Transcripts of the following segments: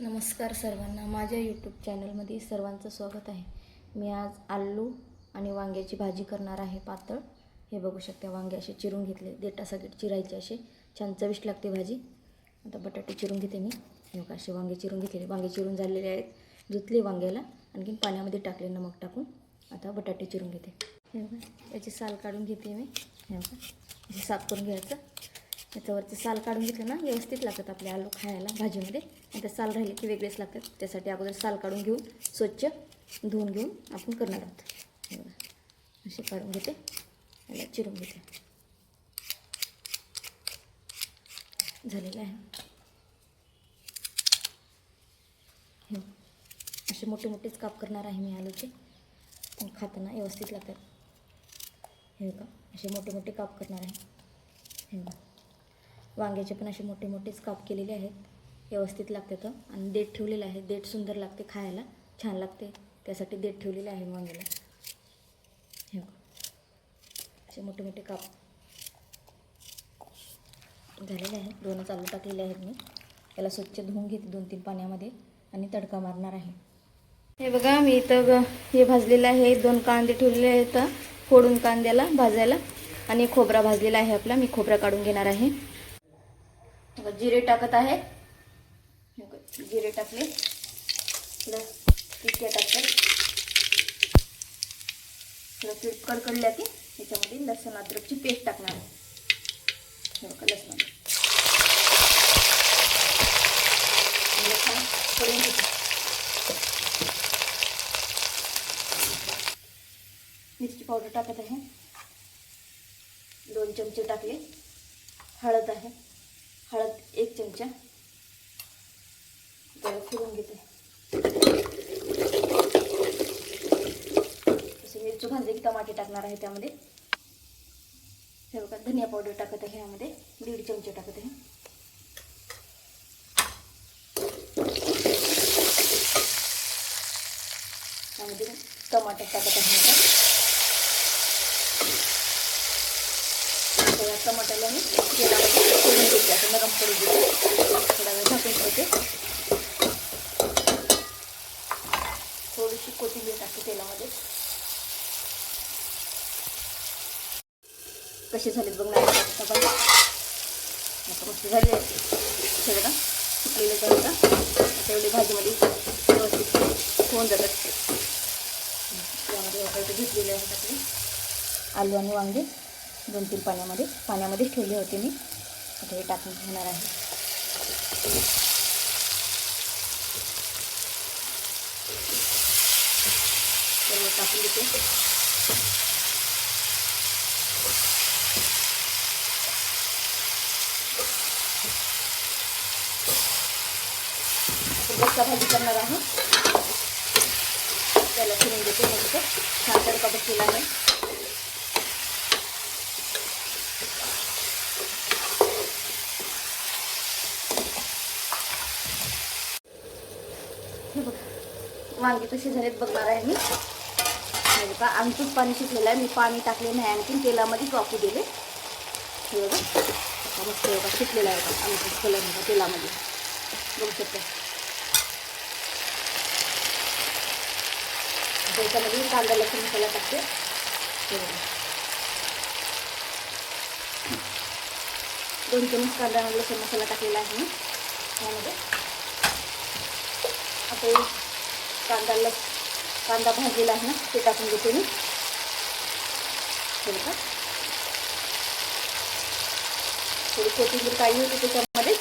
नमस्कार सर्वांना. माझ्या यूट्यूब चॅनलमध्ये सर्वांचं स्वागत आहे. मी आज आलू आणि वांग्याची भाजी करणार आहे पातळ. हे बघू शकता वांगे असे चिरून घेतले. देटासाठी चिरायचे असे. छान चविष्ट लागते भाजी. आता बटाटे चिरून घेते मी. हे असे वांगे चिरून घेतलेले. वांगे चिरून झालेले आहेत. धुतले वांग्याला. आणखीन पाण्यामध्ये टाकले नमक टाकून. आता बटाटे चिरून घेते. हे बघा याची साल काढून घेते मी. हे बघा साफ करून घ्यायचं. याच्यावरचे साल काढून घेतलं ना व्यवस्थित लागतात आपले आलू खायला भाजीमध्ये. आणि ते साल राहिले की वेगळेच लागतात. त्यासाठी अगोदर साल काढून घेऊन स्वच्छ धुवून घेऊन आपण करणार आहोत. असे काढून घेते. याला चिरून घेते. झालेलं आहे. असे मोठे मोठेच काप करणार आहे मी आलूचे. पण खाताना व्यवस्थित लागतात. हे का असे मोठे मोठे काप करणार आहे. हे बघा. वांग्याचे पण असे मोठे मोठेच काप केलेले आहेत. व्यवस्थित लागते तर. आणि देठ ठेवलेलं आहे. देठ सुंदर लागते खायला. छान लागते. त्यासाठी देठ ठेवलेले आहे वांग्याला. हे असे मोठे मोठे काप झालेले आहेत दोनच आलू टाकलेले आहेत मी. याला स्वच्छ धुवून घेते दोन तीन पाण्यामध्ये आणि तडका मारणार आहे. हे बघा मी इथं ग- हे भाजलेलं आहे. दोन कांदे ठेवलेले आहेत. फोडून कांद्याला भाजायला. आणि खोबरा भाजलेला आहे आपला. मी खोबरा काढून घेणार आहे. बघा, जिरे टाकत आहे. जिरे टाकले. प्लस तिखट टाकतात थोडं पीठ कडकडल्या की त्याच्यामध्ये लसूण अद्रकची पेस्ट टाकणार आहे. बघा लसूण अद्रक. करून मिरची पावडर टाकत आहे. दोन चमचे टाकले. हळद आहे. हळद एक चमचा. घेते. तसे मिरची भाजले की टमाटे त्यामध्ये. हे बघा, धनिया पावडर टाकत आहे यामध्ये दीड चमचे टाकत आहे. त्यामध्ये टमाटर टाकत आहे टमाट्याला मी तेलामध्ये सोडून घेते असं नरम करून देते. थोडा वेळ झाकून ठेवते. थोडीशी कोथिंबीर टाकते तेलामध्ये. कसे झालेत बघणार आता मस्त झाले सगळं बघा. सुकलेले तर तेवढी भाजीमध्ये व्यवस्थित होऊन जातात. त्यामध्ये वगैरे घेतलेले आहेत आपले आलू आणि वांगे. दोन तीन पाण्यामध्ये. पाण्यामध्येच ठेवले होते मी. आता हे टाकून घेणार आहे. सर्व टाकून देते. आपण भाजी करणार आहे त्याला फिरून देते मग छान तडका बसलेला आहे वांगे कसे झालेत बघणार आहे मी. म्हणजे का आमचंच पाणी शिकलेलं आहे. मी पाणी टाकले नाही आणखीन. तेलामध्ये कॉफी दिले हे बघा मस्त बघा शिकलेलं आहे बघा. आमचं कलर तेलामध्ये. बघू शकता. त्याच्यामध्ये कांदा लसूण मसाला टाकते. हे बघा. दोन चमच कांदा लसूण मसाला टाकलेला आहे मी. त्यामध्ये आता कांदा लस कांदा भाजीला आहे ना ते टाकून घेते मी. हे का थोडी कोथिंबीर काढली होती त्याच्यामध्ये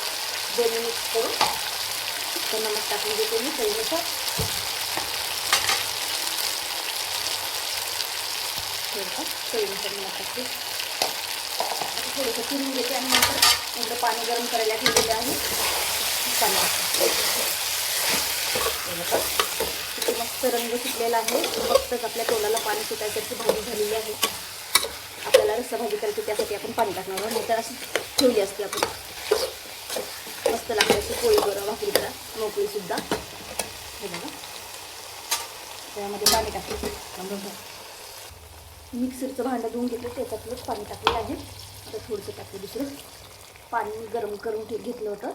दोन मिनिट करून त्यांना नमक टाकून घेते मी चवीनुसार हे बघा चवीनुसार नमक टाकते. थोडंसं फिरून घेते आणि नंतर इकडं पाणी गरम करायला ठेवलेलं आहे. चांगलं मस्त रंग सुटलेला आहे. फक्तच आपल्या तोंडाला पाणी सुटायसाठी भाजी झालेली आहे. आपल्याला रस्सा भाजी करायची त्यासाठी आपण पाणी टाकणार आहोत. नाहीतर अशी ठेवली असते आपण. मस्त लागते अशी पोळी करा भाकरी करा. मोकळी सुद्धा. हे बघा. त्यामध्ये पाणी टाकलं मिक्सरचं भांडं धुवून घेतलं त्याच्यातलंच पाणी टाकलेलं आहे. आता थोडंसं टाकलं दुसरं. पाणी गरम करून ठे घेतलं होतं.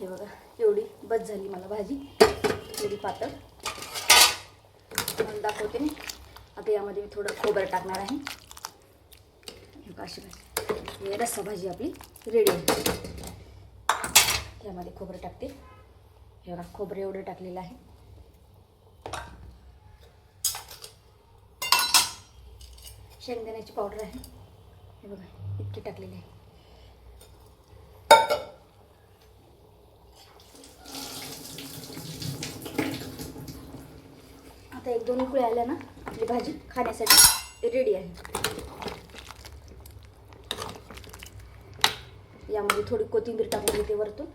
हे बघा एवढी बस झाली मला भाजी. एवढी पातळ. म्हणून दाखवते. मी आता यामध्ये मी थोडं खोबरं टाकणार आहे. अशी भाजी. रस्सा भाजी आपली रेडी आहे. यामध्ये खोबरं टाकते. हे बघा खोबरं एवढं टाकलेलं आहे. शेंगदाण्याची पावडर आहे. हे बघा इतकी टाकलेली आहे. आता एक दोन उकळी आल्या ना आपली भाजी खाण्यासाठी. रेडी आहे. यामध्ये थोडी कोथिंबीर टाकून घेते वरतून.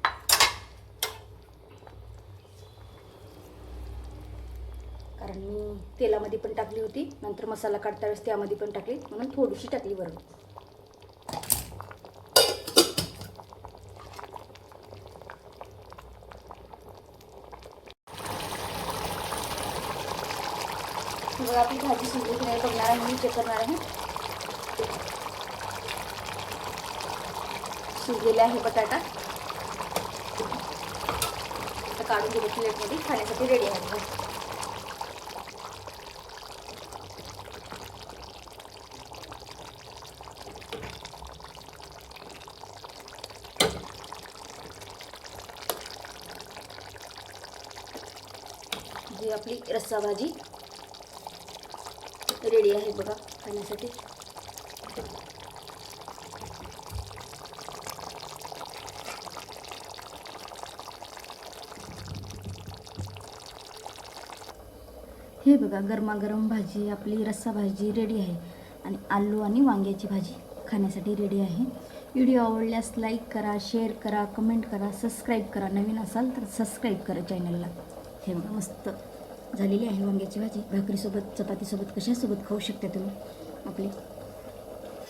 कारण मी तेलामध्ये पण टाकली होती नंतर मसाला काढता वेळेस त्यामध्ये पण टाकली म्हणून थोडीशी टाकली वरून. हे बघा आपली भाजी शिजली की नाही बघणार आहे मी चेक करणार आहे शिजलेला आहे बटाटा। आता काढून दिले प्लेटमध्ये खाण्यासाठी रेडी. जी आपली रस्सा भाजी रेडी आहे बघा खाण्यासाठी. हे बघा गरमागरम भाजी आपली रस्सा भाजी रेडी आहे. आणि आलू आणि वांग्याची भाजी खाण्यासाठी रेडी आहे. व्हिडिओ आवडल्यास लाईक करा शेअर करा कमेंट करा सबस्क्राईब करा. नवीन असाल तर सबस्क्राईब करा चॅनलला हे बघा मस्त. झालेली आहे. वांग्याची भाजी भाकरीसोबत चपातीसोबत कशासोबत खाऊ शकता तुम्ही? आपली?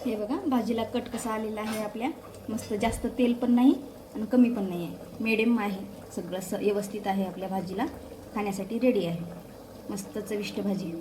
हे बघा भाजीला कट कसा आलेला आहे आपल्या. मस्त जास्त तेल पण नाही आणि कमी पण नाही आहे. मिडियम आहे. सगळं स व्यवस्थित आहे आपल्या भाजीला. खाण्यासाठी रेडी आहे. मस्त चविष्ट भाजी